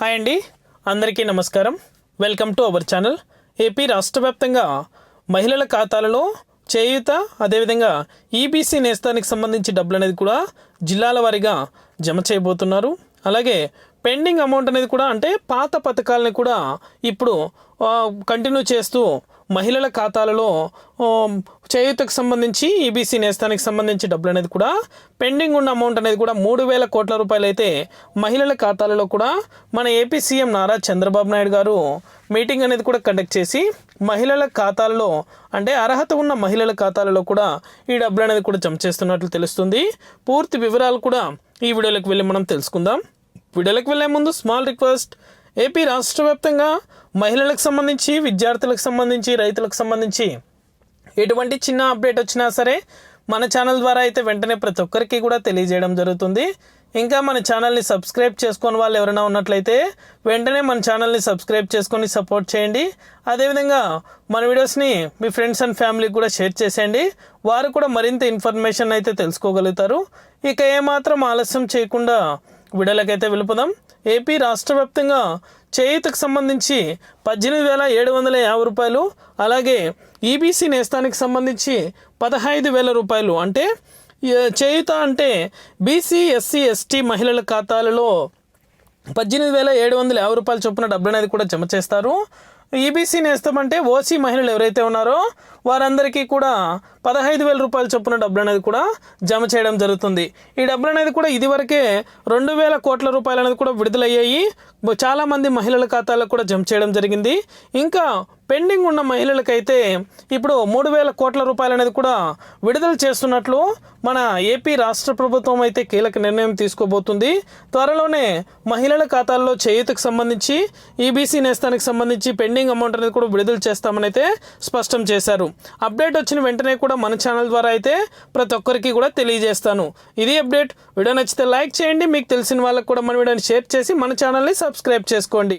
Hi అండి. అందరికీ నమస్కారం. Welcome to our channel. AP రాష్ట్ర వ్యాప్తంగా మహిళల ఖాతాలలో చేయూత అదేవిధంగా ఈబీసీ నేస్తానికి సంబంధించి డబ్బులు అనేది కూడా జిల్లాల వారీగా జమ చేయబోతున్నారు. అలాగే పెండింగ్ అమౌంట్ అనేది కూడా అంటే పాత పథకాలని కూడా ఇప్పుడు కంటిన్యూ చేస్తూ మహిళల ఖాతాలలో చేయూతకు సంబంధించి ఈబీసీ నేస్తానికి సంబంధించి డబ్బులు అనేది కూడా పెండింగ్ ఉన్న అమౌంట్ అనేది కూడా మూడు వేల కోట్ల రూపాయలు అయితే మహిళల ఖాతాలలో కూడా మన ఏపీ సీఎం నారా చంద్రబాబు నాయుడు గారు మీటింగ్ అనేది కూడా కండక్ట్ చేసి మహిళల ఖాతాలలో అంటే అర్హత ఉన్న మహిళల ఖాతాలలో కూడా ఈ డబ్బులు అనేది కూడా జమ చేస్తున్నట్లు తెలుస్తుంది. పూర్తి వివరాలు కూడా ఈ వీడియోలోకి వెళ్ళి మనం తెలుసుకుందాం. వీడియోలోకి వెళ్ళే ముందు స్మాల్ రిక్వెస్ట్. ఏపీ రాష్ట్ర వ్యాప్తంగా మహిళలకు సంబంధించి విద్యార్థులకు సంబంధించి రైతులకు సంబంధించి ఎటువంటి చిన్న అప్డేట్ వచ్చినా సరే మన ఛానల్ ద్వారా అయితే వెంటనే ప్రతి ఒక్కరికి కూడా తెలియజేయడం జరుగుతుంది. ఇంకా మన ఛానల్ని సబ్స్క్రైబ్ చేసుకొని వాళ్ళు ఎవరైనా ఉన్నట్లయితే వెంటనే మన ఛానల్ని సబ్స్క్రైబ్ చేసుకొని సపోర్ట్ చేయండి. అదేవిధంగా మన వీడియోస్ని మీ ఫ్రెండ్స్ అండ్ ఫ్యామిలీకి కూడా షేర్ చేసేయండి. వారు కూడా మరింత ఇన్ఫర్మేషన్ అయితే తెలుసుకోగలుగుతారు. ఇక ఏమాత్రం ఆలస్యం చేయకుండా వీడియోలకైతే వెళ్ళిపోదాం ఏపీ రాష్ట్ర వ్యాప్తంగా చేయూతకు సంబంధించి పద్దెనిమిది వేల ఏడు వందల యాభై రూపాయలు అలాగే ఈబీసీ నేస్తానికి సంబంధించి పదహైదు వేల రూపాయలు. అంటే చేయుత చేయూత అంటే బీసీ ఎస్సీ ఎస్టీ మహిళల ఖాతాలలో పద్దెనిమిది వేల ఏడు వందల యాభై రూపాయల చొప్పున డబ్బులు అనేది కూడా జమ చేస్తారు. ఈబీసీ నేస్తామంటే ఓసీ మహిళలు ఎవరైతే ఉన్నారో వారందరికీ కూడా పదహైదు వేల రూపాయల చొప్పున డబ్బులు అనేది కూడా జమ చేయడం జరుగుతుంది. ఈ డబ్బులు అనేది కూడా ఇదివరకే రెండు వేల కోట్ల రూపాయలు అనేది కూడా విడుదలయ్యాయి. చాలామంది మహిళల ఖాతాలకు కూడా జమ చేయడం జరిగింది. ఇంకా పెండింగ్ ఉన్న మహిళలకైతే ఇప్పుడు మూడు వేల కోట్ల రూపాయలు అనేది కూడా విడుదల చేస్తున్నట్లు మన ఏపీ రాష్ట్ర ప్రభుత్వం అయితే కీలక నిర్ణయం తీసుకోబోతుంది. త్వరలోనే మహిళల ఖాతాల్లో చేయూతకు సంబంధించి ఈబీసీ నేస్తానికి సంబంధించి పెండింగ్ అమౌంట్ అనేది కూడా విడుదల చేస్తామని అయితే స్పష్టం చేశారు. అప్డేట్ వచ్చిన వెంటనే కూడా మన ఛానల్ ద్వారా అయితే ప్రతి ఒక్కరికి కూడా తెలియజేస్తాను. ఇది అప్డేట్. వీడియో నచ్చితే లైక్ చేయండి. మీకు తెలిసిన వాళ్ళకి కూడా మన వీడియోని షేర్ చేసి మన ఛానల్ని సబ్స్క్రైబ్ చేసుకోండి.